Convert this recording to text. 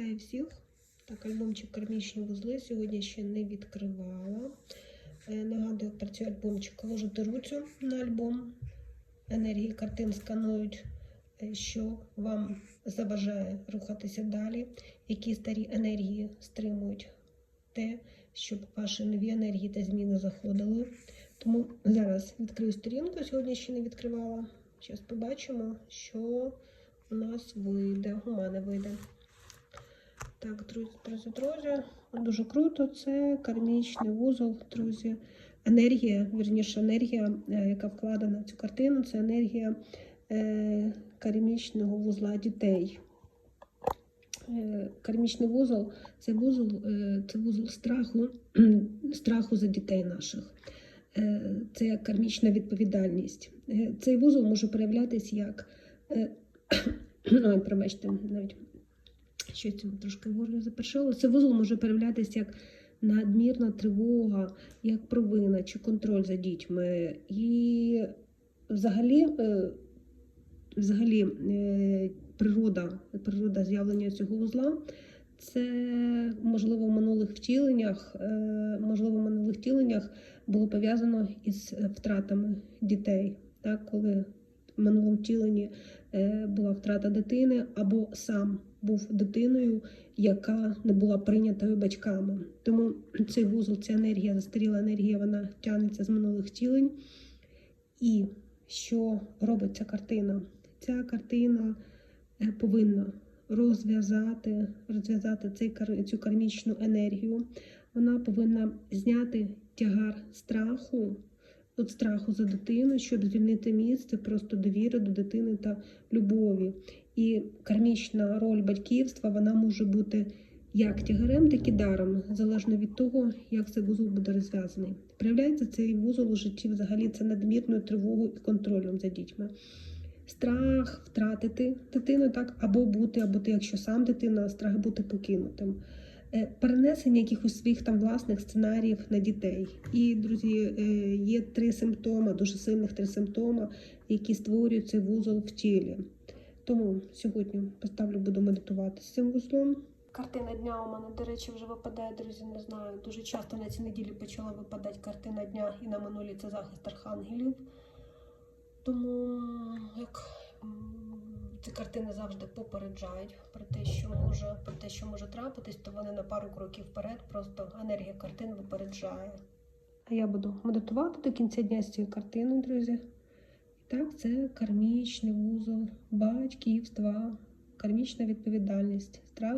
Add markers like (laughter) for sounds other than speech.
Вітаю всіх. Так, альбомчик кармічні вузли сьогодні ще не відкривала. Е, Нагадую, працює альбомчик. Ложите руцю на альбом. Енергії картин сканують, е, що вам заважає рухатися далі, які старі енергії стримують те, щоб ваші нові енергії та зміни заходили. Тому зараз відкрию сторінку, сьогодні ще не відкривала. Зараз побачимо, що у нас вийде, у мене вийде. Так, друзі, друзі, друзі, дуже круто. Це кармічний вузол, друзі. Енергія, вірніше, енергія, е, яка вкладена в цю картину, це енергія е, кармічного вузла дітей. Е, кармічний вузол це вузол, е, це вузол страху, (clears throat) страху за дітей наших. Е, Це кармічна відповідальність. Е, Цей вузол може проявлятися як. е, (clears throat) Ой, пробачте, навіть щось цим трошки горло запершило. Це вузол може проявлятися як надмірна тривога, як провина чи контроль за дітьми. І взагалі, е, взагалі е, природа, природа з'явлення цього вузла. Це можливо в минулих втіленнях, е, можливо, в минулих втіленнях було пов'язано із втратами дітей, так, коли минулому втіленні е, була втрата дитини, або сам був дитиною, яка не була прийнятою батьками. Тому цей вузол, ця енергія, застаріла енергія, вона тягнеться з минулих втілень. І що робить ця картина? Ця картина е, повинна розв'язати, розв'язати цей, цю кармічну енергію. Вона повинна зняти тягар страху, от страху за дитину, щоб звільнити місце просто довіри до дитини та любові. І кармічна роль батьківства вона може бути як тягарем, так і даром, залежно від того, як цей вузол буде розв'язаний. Проявляється цей вузол у житті взагалі це надмірною тривогою і контролем за дітьми. Страх втратити дитину, так, або бути, або ти, якщо сам дитина, страх бути покинутим. Е, Перенесення якихось своїх там власних сценаріїв на дітей. І, друзі, е, є три симптоми, дуже сильних три симптоми, які створюють цей вузол в тілі. Тому сьогодні поставлю, буду медитувати з цим вузлом. Картина дня у мене, до речі, вже випадає, друзі, не знаю. Дуже часто на цій неділі почала випадати картина дня і на минулі це захист архангелів. Тому як ці картини завжди попереджають про те, що може, про те, що може трапитись, то вони на пару кроків вперед, просто енергія картин випереджає. А я буду медитувати до кінця дня з цією картиною, друзі. І так, це кармічний вузол батьківства, кармічна відповідальність, страх.